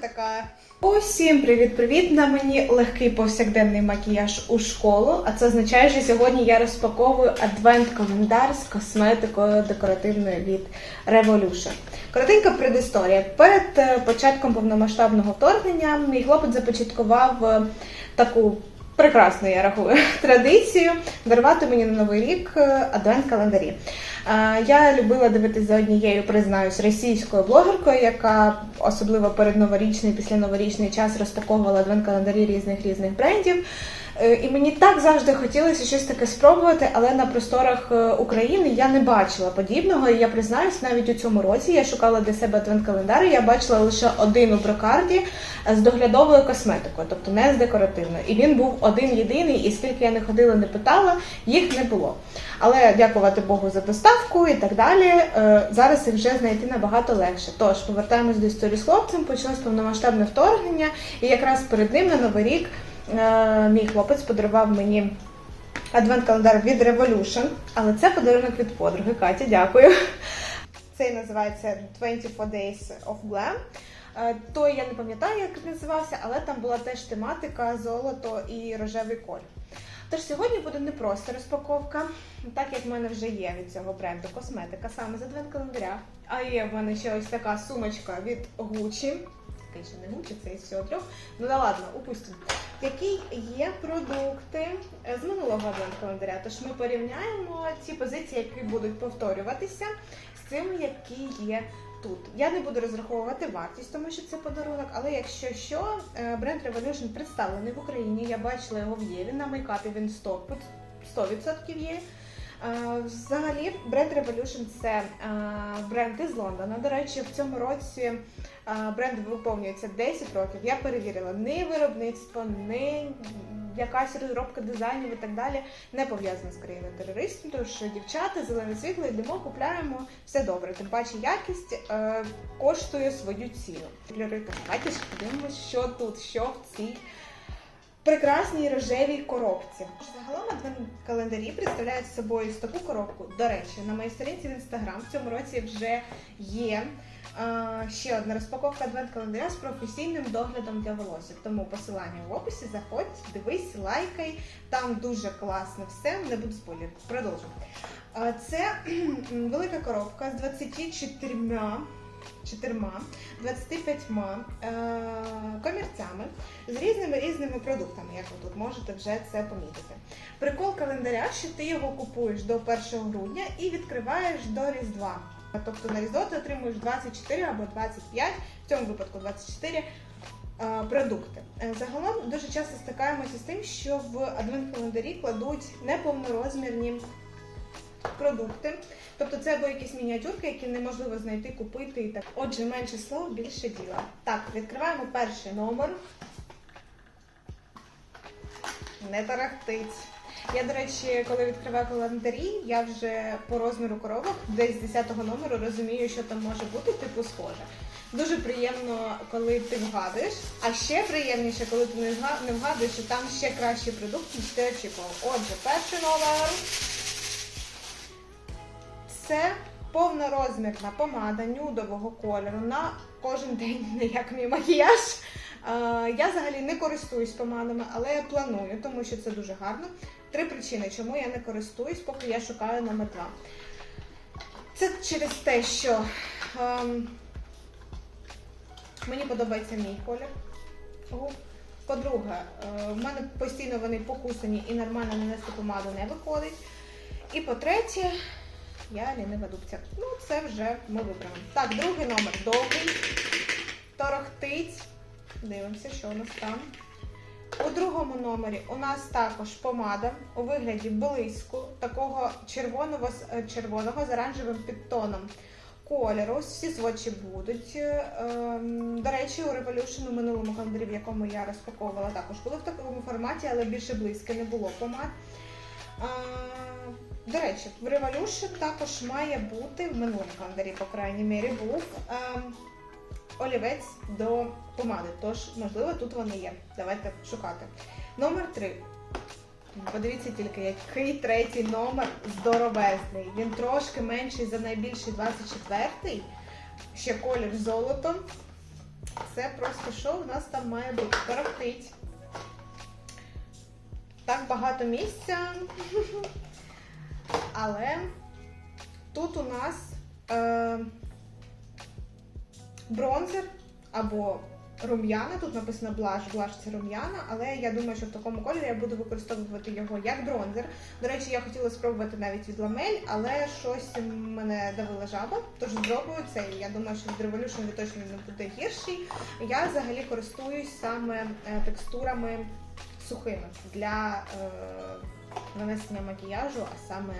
така. Усім привіт-привіт! На мені легкий повсякденний макіяж у школу. А це означає, що сьогодні я розпаковую адвент-календар з косметикою декоративною від Revolution. Коротенька предісторія. Перед е, початком повномасштабного вторгнення мій хлопець започаткував е, таку прекрасну, я рахую, традицію дарувати мені на новий рік е, адвент-календарі. Е, Я любила дивитися за однією, признаюсь, російською блогеркою, яка особливо перед новорічний, після новорічний час розпаковувала адвент-календарі різних різних брендів. Е, І мені так завжди хотілося щось таке спробувати, але на просторах е, України я не бачила подібного. І я признаюсь, навіть у цьому році я шукала для себе адвент-календар, і я бачила лише один у брокарді е, з доглядовою косметикою, тобто не з декоративною. І він був один єдиний, і скільки я не ходила, не питала, їх не було. Але дякувати Богу за доставку і так далі. Зараз їх вже знайти набагато легше. Тож повертаємось до історії з хлопцем. Почалось повномасштабне вторгнення, і якраз перед ним на новий рік мій хлопець подарував мені адвент-календар від Revolution, але це подарунок від подруги. Катя, дякую. Цей називається 24 Days of Glam. Е, Той я не пам'ятаю, як називався, але там була теж тематика золото і рожевий колір. Тож сьогодні буде не просто розпаковка, так як в мене вже є від цього бренду косметика саме з адвент-календаря. А є в мене ще ось така сумочка від Gucci. Такий ще не Gucci, це із всього трьох. Ну да ладно, упустимо. В якій є продукти е, з минулого адвент-календаря. Тож ми порівняємо ці позиції, які будуть повторюватися, з цими, які є тут. Я не буду розраховувати вартість, тому що це подарунок, але якщо що, е, бренд Revolution представлений в Україні. Я бачила його в Єві на мейкапі. Він 100%, 100% є. Е, Взагалі, бренд Revolution це е, бренд із Лондона. До речі, в цьому році е, бренд виповнюється 10 років. Я перевірила ні виробництво, ні якась розробка дизайнів і так далі не пов'язана з країною терористів. Тож дівчата, зелене світло, йдемо, купляємо все добре. Тим паче якість коштує свою ціну. Флюрика, давайте ж подивимось, що тут, що в цій прекрасній рожевій коробці. Загалом адвент-календарі представляють собою таку коробку. До речі, на моїй сторінці в інстаграм в цьому році вже є ще одна розпаковка адвент-календаря з професійним доглядом для волосся. Тому посилання в описі, заходь, дивись, лайкай. Там дуже класно все, не буду спойлерити. Продовжуємо. Е, Це велика коробка з 24 чотирма, 25 е, комірцями з різними різними продуктами, як ви тут можете вже це помітити. Прикол календаря, що ти його купуєш до 1 грудня і відкриваєш до Різдва. Тобто на Різдво ти отримуєш 24 або 25, в цьому випадку 24 е, продукти. Е, Загалом дуже часто стикаємося з тим, що в адвент-календарі кладуть неповнорозмірні продукти. Тобто це або якісь мініатюрки, які неможливо знайти, купити і так. Отже, менше слов, більше діла. Так, відкриваємо перший номер. Не тарахтить. Я, до речі, коли відкриваю календарі, я вже по розміру коробок, десь з 10-го номеру розумію, що там може бути, типу схоже. Дуже приємно, коли ти вгадуєш, а ще приємніше, коли ти не вгадуєш, що там ще кращий продукт, ніж ти очікував. Отже, перший номер. Це повнорозмірна помада нюдового кольору на кожен день, не як мій макіяж. Е, Я взагалі не користуюсь помадами, але я планую, тому що це дуже гарно. Три причини, чому я не користуюсь, поки я шукаю номер два. Це через те, що ем, мені подобається мій колір. По-друге, е, в мене постійно вони покусані і нормально нанести помаду не виходить. І по-третє, я лінива дубця. Ну, це вже ми виберемо. Так, другий номер довгий. Торохтить. Дивимося, що у нас там. У другому номері у нас також помада у вигляді блиску, такого червоного, з- червоного з оранжевим підтоном кольору. Всі сводчі будуть. Ем, До речі, у Revolution у минулому календарі, в якому я розпаковувала, також були в такому форматі, але більше близько не було помад. До речі, в Revolution також має бути в минулому календарі, по крайній мірі, був ем, олівець до помади. Тож, можливо, тут вони є. Давайте шукати. Номер 3. Подивіться тільки, який третій номер здоровезний. Він трошки менший за найбільший 24-й. Ще колір золото. Це просто що у нас там має бути? Торохтить. Так багато місця. Але тут у нас е, бронзер або рум'яна. Тут написано блаш, блаш це рум'яна, але я думаю, що в такому кольорі я буду використовувати його як бронзер. До речі, я хотіла спробувати навіть від ламель, але щось мене давила жаба, тож спробую цей. Я думаю, що від Revolution він точно не буде гірший. Я взагалі користуюсь саме е, текстурами сухими для е, нанесення макіяжу, а саме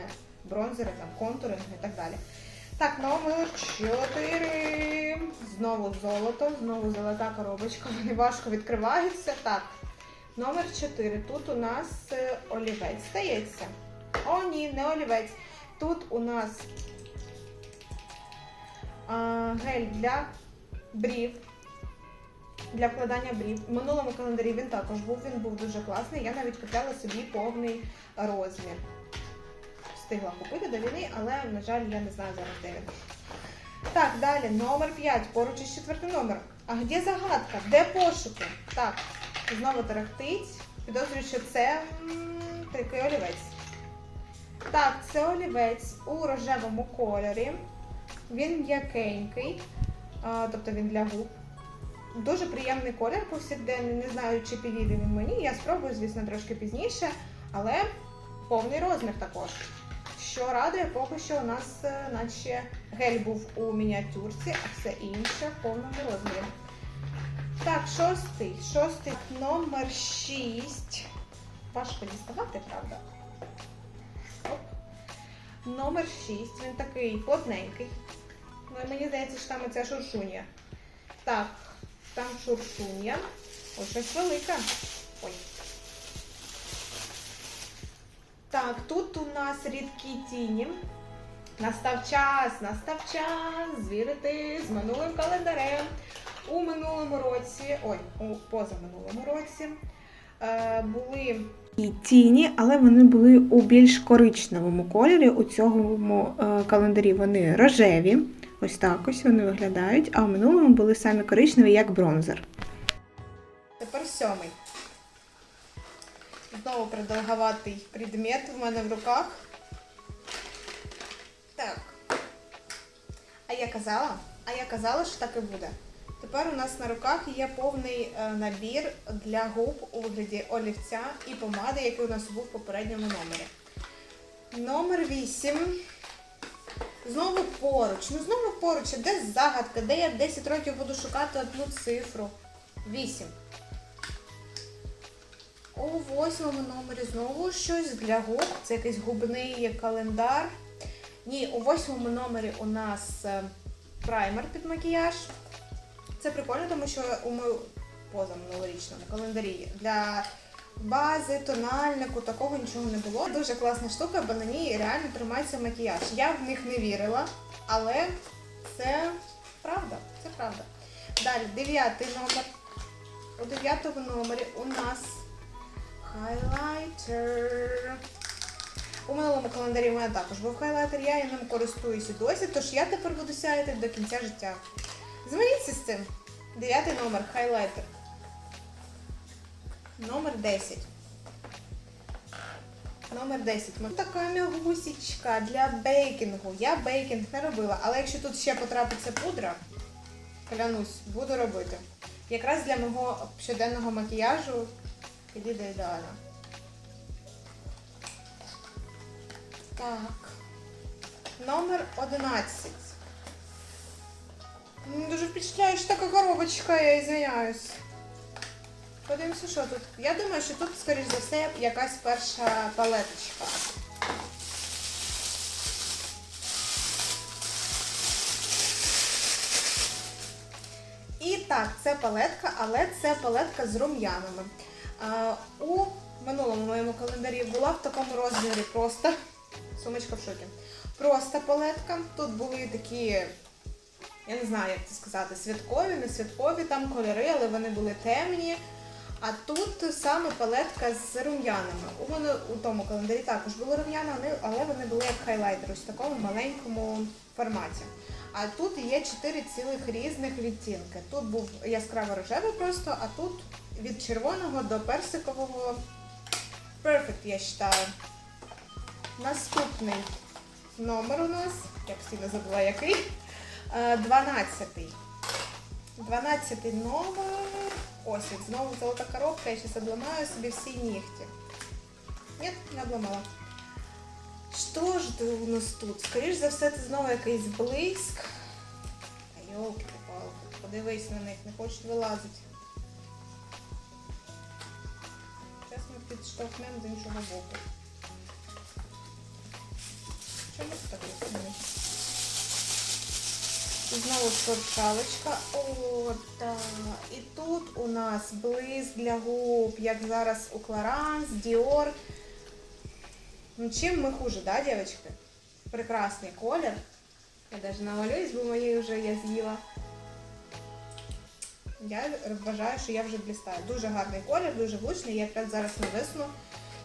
бронзери, там, контуринг і так далі. Так, номер 4. Знову золото, знову золота коробочка. Вони важко відкриваються. Так, номер 4. Тут у нас е, олівець стається. О, ні, не олівець. Тут у нас а, гель для брів. Для вкладання брів. В минулому календарі він також був, він був дуже класний. Я навіть купляла собі повний розмір. Встигла купити до війни, але, на жаль, я не знаю зараз, де він. Так, далі, номер 5, поруч із четвертим номером. А де загадка? Де пошуки? Так, знову тарахтить. Підозрюю, що це такий олівець. Так, це олівець у рожевому кольорі. Він м'якенький, тобто він для губ. Дуже приємний колір повсякденний. Не знаю, чи підійде він мені. Я спробую, звісно, трошки пізніше, але повний розмір також. Що радує, поки що у нас е, наче гель був у мініатюрці, а все інше в повному розмірі. Так, шостий. Шостий номер 6. Важко діставати, правда? Оп. Номер 6. Він такий плотненький. Ну, мені здається, що там оця шуршуня. Так, там шуршуня. Ой, щось велике. Ой. Так, тут у нас рідкі тіні. Настав час, настав час звірити з минулим календарем. У минулому році, ой, у позаминулому році е, були і тіні, але вони були у більш коричневому кольорі. У цьому е, календарі вони рожеві. Ось так ось вони виглядають, а у минулому були самі коричневі, як бронзер. Тепер сьомий. Знову продовгуватий предмет в мене в руках. Так. А я казала? А я казала, що так і буде. Тепер у нас на руках є повний е, набір для губ у вигляді олівця і помади, який у нас був в попередньому номері. Номер 8. Знову поруч. Ну знову поруч. А Де загадка? Де я 10 років буду шукати одну цифру? 8. У восьмому номері знову щось для губ. Це якийсь губний календар. Ні, у восьмому номері у нас е, праймер під макіяж. Це прикольно, тому що у ми... позаминулорічному календарі для бази, тональнику, такого нічого не було. Дуже класна штука, бо на ній реально тримається макіяж. Я в них не вірила, але це правда. Це правда. Далі, дев'ятий номер. У дев'ятому номері у нас хайлайтер. У минулому календарі у мене також був хайлайтер, я ним користуюся досі, тож я тепер буду сяяти до кінця життя. Змиріться з цим. Дев'ятий номер, хайлайтер. Номер 10. Номер 10. Ось Така мягусічка для бейкінгу. Я бейкінг не робила, але якщо тут ще потрапиться пудра, клянусь, буду робити. Якраз для мого щоденного макіяжу підійде ідеально. Так. Номер 11. М, Дуже впечатляюча така коробочка, я извиняюсь. Подивимося, що тут. Я думаю, що тут, скоріш за все, якась перша палеточка. І так, це палетка, але це палетка з рум'янами. У минулому моєму календарі була в такому розмірі просто. Сумочка в шокі. Просто палетка. Тут були такі, я не знаю, як це сказати, святкові, не святкові там кольори, але вони були темні. А тут саме палетка з рум'янами. У мене у тому календарі також були рум'яна, але вони були як хайлайтер, ось в такому маленькому форматі. А тут є чотири цілих різних відтінки. Тут був яскраво рожевий просто, а тут від червоного до персикового. Perfect, я вважаю. Наступний номер у нас, я постійно забула який. Е, 12. 12 номер. Ось він, знову золота коробка, я зараз обламаю собі всі нігті. Ні, не обламала. Що ж ти у нас тут? Скоріш за все, це знову якийсь блиск. Та йолки палки подивись на них, не хочуть вилазити. Зараз ми підштовхнемо з іншого боку. Чому це так виходить? І Знову шуршалочка. О, так. І тут у нас блиск для губ, як зараз у Clarins, Dior. Ну, чим ми хуже, да, девочки? Прекрасний колір. Я навіть намалююсь, бо мої вже я з'їла. Я вважаю, що я вже блістаю. Дуже гарний колір, дуже гучний. Я якраз зараз на весну.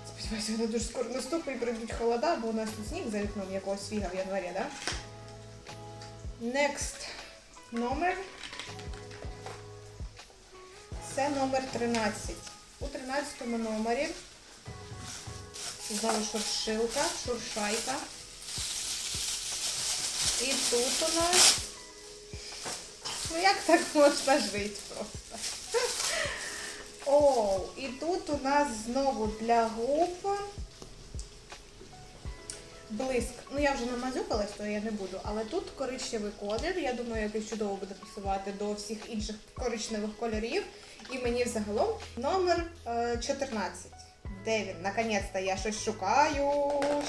Сподіваюся, вона дуже скоро наступить прийдуть холода, бо у нас тут сніг за вікном якогось фіга в январі, да? Next номер. Це номер 13. У 13 номері знову шуршилка, шуршайка. І тут у нас. Ну як так можна жити просто? О, і тут у нас знову для губ блиск. Ну я вже намазюкалась, то я не буду. Але тут коричневий колір. Я думаю, який чудово буде пасувати до всіх інших коричневих кольорів. І мені взагалом номер е, 14. Де він? Наконець-то я щось шукаю.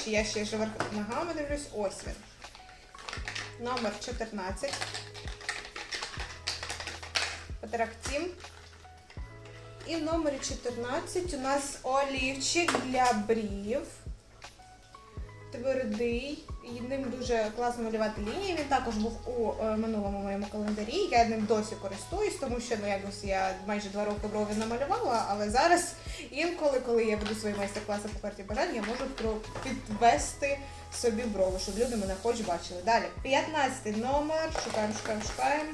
Чи я ще ж ногами дивлюсь. Ось він. Номер 14. Патрактім. І в номері 14 у нас олівчик для брів. Твердий. І ним дуже класно малювати лінії. Він також був у е, минулому моєму календарі. Я ним досі користуюсь, тому що ну, якось я майже два роки брови намалювала, але зараз інколи, коли я веду свої майстер-класи по карті бажань, я можу підвести собі брови, щоб люди мене хоч бачили. Далі, 15 номер. Шукаємо, шукаємо, шукаємо.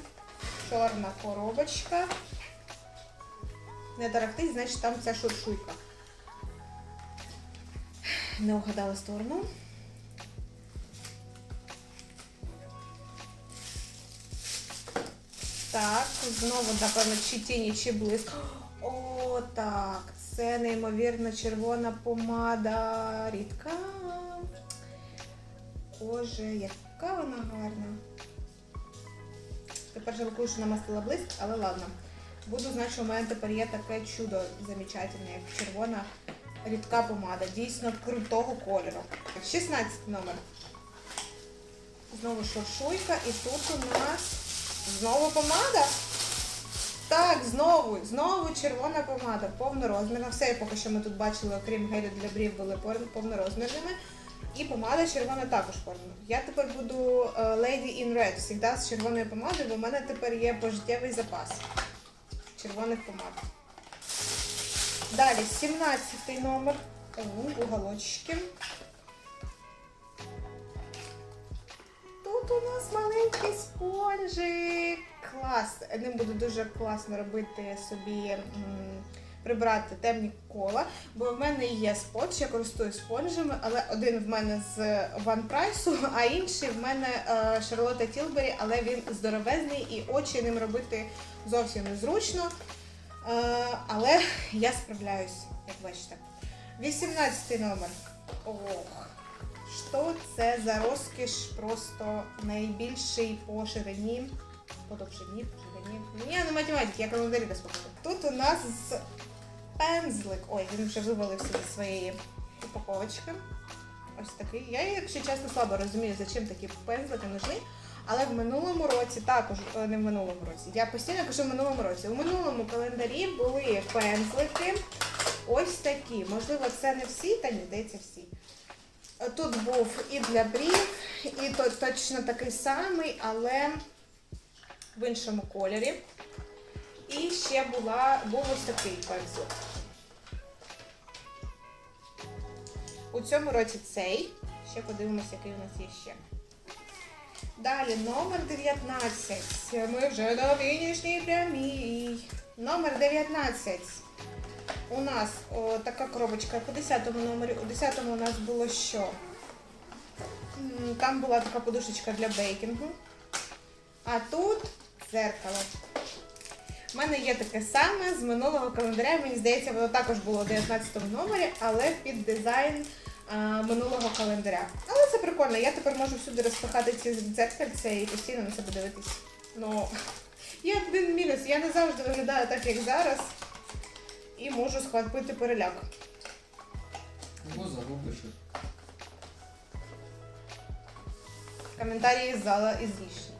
Чорна коробочка. Не тарахтить, значить там ця шуршуйка. Не угадала сторону. Так, знову, напевно, чи тіні, чи блиск. О, так. Це неймовірно червона помада. Рідка. Боже, яка вона гарна. Тепер жалкую, що намастила блиск, але ладно. Буду знати, що у мене тепер є таке чудо замечательне, як червона рідка помада. Дійсно крутого кольору. 16 номер. Знову шуршуйка. І тут у нас знову помада. Так, знову, знову червона помада, повнорозмірна. Все, поки що ми тут бачили, окрім гелю для брів, були повнорозмірними. І помада червона також повна. Я тепер буду е, Lady in Red, завжди з червоною помадою, бо в мене тепер є пожиттєвий запас червоних помад. Далі, 17 номер. Уголочки. У нас маленький спонжик. Клас. Ним буду дуже класно робити собі. Прибрати темні кола, бо в мене є спонж, я користуюсь спонжами, але один в мене з One Price, а інший в мене е, Шарлотта Тілбері, але він здоровезний і очі ним робити зовсім незручно. Е, але я справляюсь, як бачите. 18 номер. Ох, що це за розкіш, просто найбільший по ширині, по довжині, по ширині. Ну, Я не математик, я календарі розпакую. Тут у нас пензлик. Ой, він вже вивалився зі своєї упаковочки. Ось такий. Я, якщо чесно, слабо розумію, за чим такі пензлики нужні. Але в минулому році, також е, не в минулому році, я постійно кажу в минулому році. У минулому календарі були пензлики ось такі. Можливо, це не всі, та ні, здається, всі. Тут був і для брів, і то, точно такий самий, але в іншому кольорі. І ще була, був ось такий пензлик. У цьому році цей. Ще подивимося, який у нас є ще. Далі номер 19. Ми вже на фінішній прямій. Номер 19. У нас о, така коробочка по 10 номері. У 10 у нас було що? Там була така подушечка для бейкінгу. А тут дзеркало. У мене є таке саме з минулого календаря. Мені здається, воно також було у 19 номері, але під дизайн а, минулого календаря. Але це прикольно. Я тепер можу всюди розпихати ці дзеркальця і постійно на себе дивитись. Ну, є один мінус. Я не завжди виглядаю так, як зараз. І можу схватити переляк. Або загубиш. Коментарі з зала ізлишні.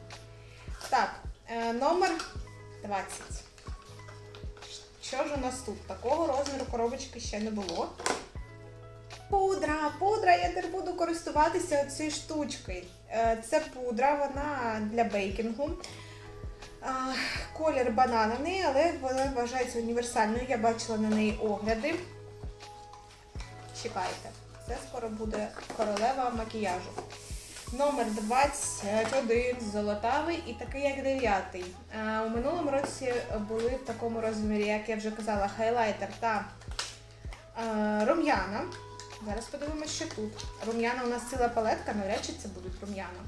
Так, е, номер 20. Що ж у нас тут? Такого розміру коробочки ще не було. Пудра, пудра, я тепер буду користуватися цією штучкою. Е, Це пудра, вона для бейкінгу. Колір банановий, але вона вважається універсальною. Я бачила на неї огляди. Чекайте, це скоро буде королева макіяжу. Номер 21, золотавий і такий як дев'ятий. Е, У минулому році були в такому розмірі, як я вже казала, хайлайтер та рум'яна. Зараз подивимося, що тут. Рум'яна у нас ціла палетка, навряд чи це будуть рум'яна.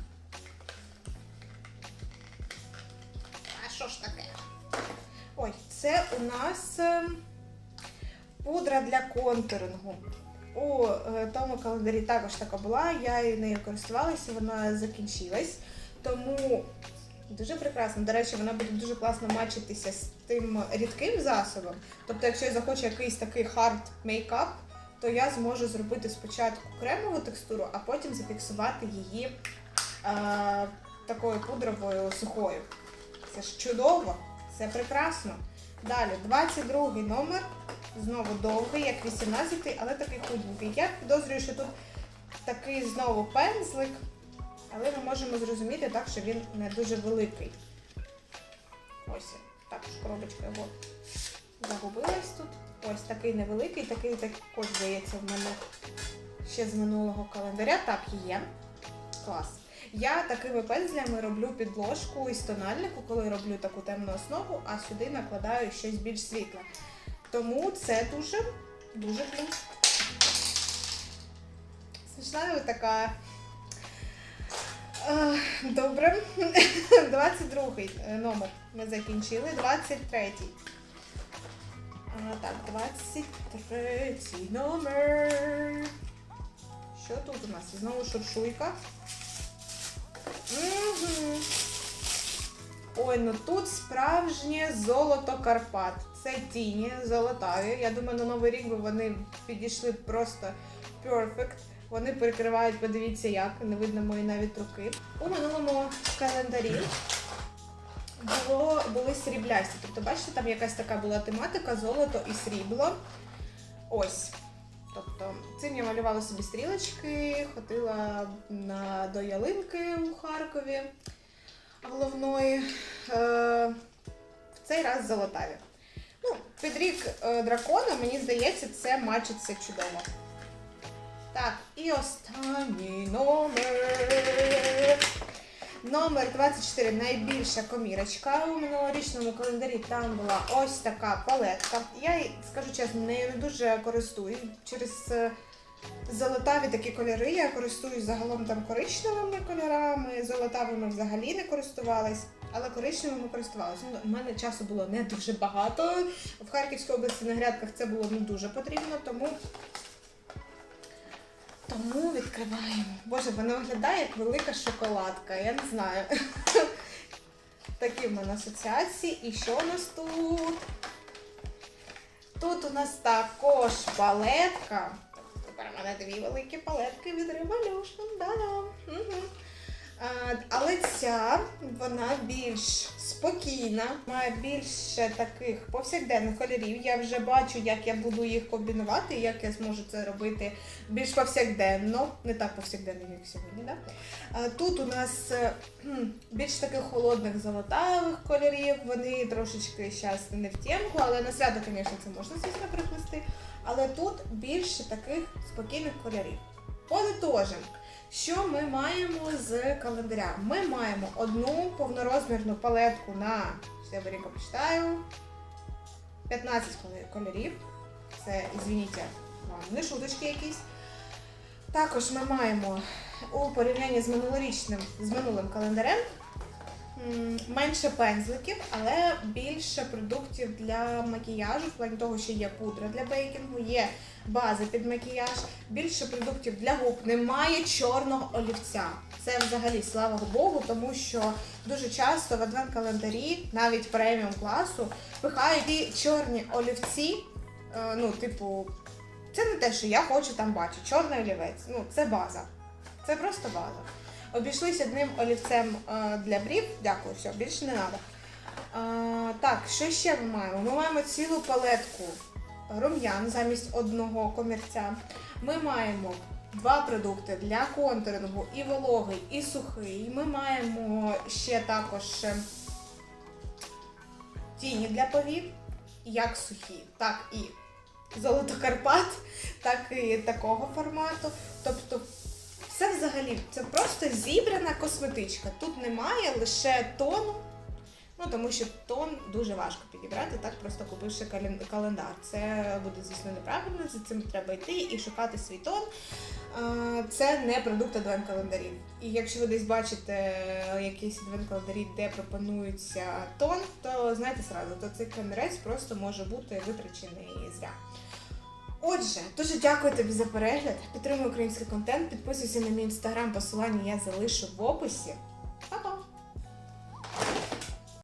Це у нас е, пудра для контурингу. У е, тому календарі також така була, я нею користувалася, вона закінчилась. Тому дуже прекрасно. До речі, вона буде дуже класно мачитися з тим рідким засобом. Тобто, якщо я захочу якийсь такий хард мейкап, то я зможу зробити спочатку кремову текстуру, а потім зафіксувати її е, такою пудровою сухою. Це ж чудово, це прекрасно. Далі, 22 номер. Знову довгий, як 18, але такий худенький. Я підозрюю, що тут такий знову пензлик, але ми можемо зрозуміти так, що він не дуже великий. Ось також коробочка його загубилась тут. Ось такий невеликий, такий також здається в мене ще з минулого календаря. Так, є. Клас. Я такими пензлями роблю підложку із тональнику, коли роблю таку темну основу, а сюди накладаю щось більш світле. Тому це дуже, дуже плюс. Смішна така. Е, Добре. 22 номер ми закінчили. 23. А, так, 23 номер. Що тут у нас? Знову шуршуйка. Угу. Ой, ну тут справжнє золото Карпат. Це тіні золотаві. Я думаю, на Новий рік би вони підійшли просто перфект. Вони перекривають, подивіться як, не видно мої навіть руки. У минулому календарі було, були сріблясті. Тобто, бачите, там якась така була тематика золото і срібло. Ось. Тобто, цим я малювала собі стрілочки, ходила на, до ялинки у Харкові головної. Е, в цей раз золотаві. Ну, під рік е, дракона, мені здається, це мачиться чудово. Так, і останній номер. Номер 24 найбільша комірочка. У минулорічному календарі там була ось така палетка. Я, скажу чесно, нею не дуже користуюсь. Через е, золотаві такі кольори я користуюсь загалом там коричневими кольорами, золотавими взагалі не користувалась, але коричневими користувалась. Ну, У мене часу було не дуже багато. В Харківській області на грядках це було не дуже потрібно, тому. Тому відкриваємо. Боже, вона виглядає як велика шоколадка, я не знаю. Такі в мене асоціації. І що у нас тут? Тут у нас також палетка. Тепер у мене дві великі палетки від Revolution. Да-да. Угу. Але ця вона більш спокійна, має більше таких повсякденних кольорів. Я вже бачу, як я буду їх комбінувати, як я зможу це робити більш повсякденно, не так повсякденно, як сьогодні. Да? Тут у нас е, більш таких холодних золотавих кольорів. Вони трошечки зараз не в тємку, але на свято, звісно, це можна звісно приплести. Але тут більше таких спокійних кольорів. Подитожимо. Що ми маємо з календаря? Ми маємо одну повнорозмірну палетку на я беріка почитаю. 15 кольорів. Це, звініться, не шуточки якісь. Також ми маємо у порівнянні з минулорічним, з минулим календарем менше пензликів, але більше продуктів для макіяжу, в плані того, що є пудра для бейкінгу, є бази під макіяж, більше продуктів для губ. Немає чорного олівця. Це взагалі слава Богу, тому що дуже часто в адвент-календарі, навіть преміум класу, пихають і чорні олівці. Е, Ну, типу, це не те, що я хочу там бачити. Чорний олівець. Ну, це база. Це просто база. Обійшлись одним олівцем е, для брів. Дякую, все, більше не треба. Так, що ще ми маємо? Ми маємо цілу палетку рум'ян замість одного комірця. Ми маємо два продукти для контурингу, і вологий, і сухий. Ми маємо ще також тіні для повік, як сухі, так і золото Карпат, так і такого формату. Тобто, це взагалі це просто зібрана косметичка. Тут немає лише тону. Ну, тому що тон дуже важко підібрати, так просто купивши календар. Це буде, звісно, неправильно, за цим треба йти і шукати свій тон. Це не продукт адвент календарів. І якщо ви десь бачите якісь адвент календарі, де пропонується тон, то знайте сразу, то цей камірець просто може бути витрачений зря. Отже, дуже дякую тобі за перегляд. Підтримуй український контент, підписуйся на мій інстаграм, посилання я залишу в описі.